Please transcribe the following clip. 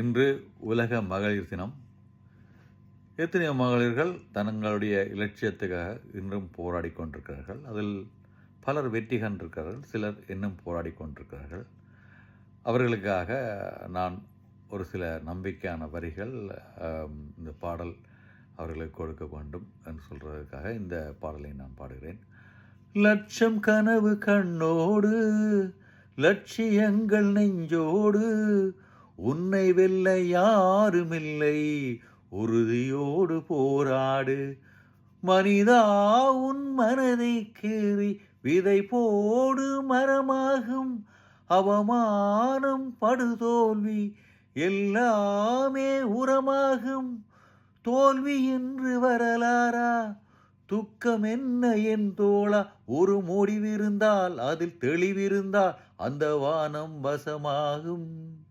இன்று உலக மகளிர் தினம். எத்தனையோ மகளிர்கள் தங்களுடைய இலட்சியத்துக்காக இன்றும் போராடி கொண்டிருக்கிறார்கள். அதில் பலர் வெற்றி கண்டிருக்கிறார்கள் சிலர் இன்னும் போராடி கொண்டிருக்கிறார்கள். அவர்களுக்காக நான் ஒரு சில நம்பிக்கையான வரிகள் இந்த பாடல் அவர்களுக்கு கொடுக்க வேண்டும் என்று சொல்கிறதுக்காக இந்த பாடலை நான் பாடுகிறேன். லட்சம் கனவு கண்ணோடு லட்சியங்கள் நெஞ்சோடு உன்னை வெல்ல யாருமில்லை. உறுதியோடு போராடு. மனிதா உன் மனதை கீறி விதை போடு மரமாகும். அவமானம் படுதோல்வி எல்லாமே உரமாகும். தோல்வி என்று வரலாரா துக்கம் என்ன என் தோழா? ஒரு முடிவிருந்தால் அதில் தெளிவிருந்தால் அந்த வானம் வசமாகும்.